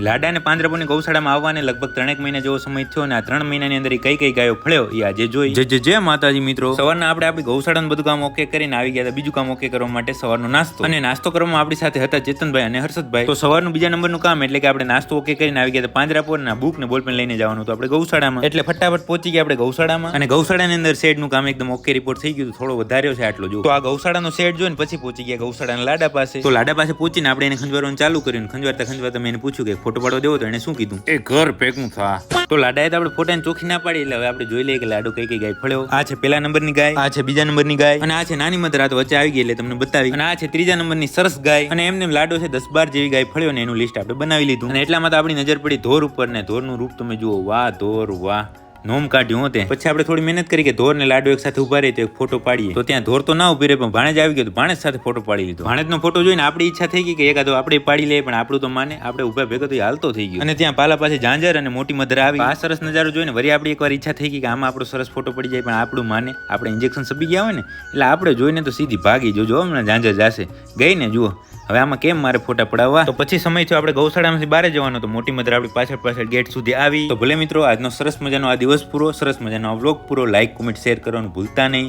લાડા અને પાંજરાપોની ગૌશાળામાં આવવાને લગભગ ત્રણેક મહિના જેવો સમય થયો અને આ ત્રણ મહિનાની અંદર કઈ કઈ ગાયો ફળ્યો એ આજે જોઈ. જે જે માતાજી મિત્રો. સવારના આપણે આપણી ગૌશાળાનું બધું કામ ઓકે કરીને આવી ગયા હતા. બીજું કામ ઓકે કરવા માટે સવારનો નાસ્તો. અને નાસ્તો કરવામાં આપણી સાથે હતા ચેતનભાઈ અને હર્ષદભાઈ. તો સવારનું બીજા નંબરનું કામ એટલે કે આપણે નાસ્તો ઓકે કરીને આવી ગયા હતા પાંજરાપોર ના બુક ને બોલપેન લઈને જવાનું હતું આપણે ગૌશાળામાં. એટલે ફટાફટ પહોંચી ગયા આપણે ગૌશાળામાં. અને ગૌશાળાની અંદર શેડનું કામ એકદમ ઓકે રિપોર્ટ થઈ ગયું થોડો વધાર્યો છે આટલો જો તો આ ગૌશાળાનો શેડ જોઈને પછી પહોંચી ગયા ગૌશાળાના લાડા પાસે. તો લાડા પાસે પહોંચીને આપણે એને ખંજવારવાનું ચાલુ કર્યું. અને ખંજવારતા ખંજવારતા મેં એને પૂછ્યું કે ફોટો પાડવા દેવો તો એને શું કીધું? એ ઘર ભેગું થા. તો લાડાએ તો આપણે ફોટાને ચોખી ના પાડી એટલે હવે આપણે જોઈ લઈએ કે લાડુ કઈ કઈ ગાય ફળ્યો. આ છે પેલા નંબરની ગાય આ છે બીજા નંબરની ગાય અને આ છે નાની મત રાત વચ્ચે આવી ગઈ એટલે તમને બતાવી. અને આ છે ત્રીજા નંબરની સરસ ગાય અને એમને લાડો છે દસ બાર જેવી ગાય ફળ્યો ને એનું લિસ્ટ આપણે બનાવી લીધું. અને એટલામાં તો આપણી નજર પડી ધોર ઉપર ને ધોરનું રૂપ તમે જુઓ. વાહ ધોર વાહ. નોમ કાઢ્યું હોતે પછી આપણે થોડી મહેનત કરી કે ધોર ને લાડુ એક સાથે ઊભા રહી તો એક ફોટો પાડીએ. તો ત્યાં ધોર તો ના ઊભી રહે પણ ભાણેજ આવી ગયો તો ભાણેજ સાથે ફોટો પાડી લીધો. ભાણેજનો ફોટો જોઈને આપણી ઈચ્છા થઈ ગઈ કે એકાદો આપણે પાડી લઈએ પણ આપણું તો માને આપણે ઊભા ભેગો તો હાલતો થઈ ગયો. અને ત્યાં પાલા પાસે ઝાંઝર અને મોટી મધરા આવી આ સરસ નજારો જોઈને વળી આપણી એકવાર ઈચ્છા થઈ ગઈ કે આમાં આપણો સરસ ફોટો પડી જાય પણ આપણું માને આપણે ઇન્જેક્શન સબી ગયા હોય ને એટલે આપણે જોઈને તો સીધી ભાગી જોજો હમણાં ઝાંઝર જાશે. ગઈ ને જુઓ. હવે આમાં કેમ મારે ફોટા પડાવવા? તો પછી સમય થયો, આપણે ગૌશાળામાંથી બહાર જવાનો. તો મોટી મધર આપણી પાછળ પાછળ ગેટ સુધી આવી. તો ભલે મિત્રો, આજનો સરસ મજાનો આ દિવસ પૂરો, સરસ મજાનો આ વ્લોગ પૂરો. લાઈક કોમેન્ટ શેર કરવાનું ભૂલતા નહીં.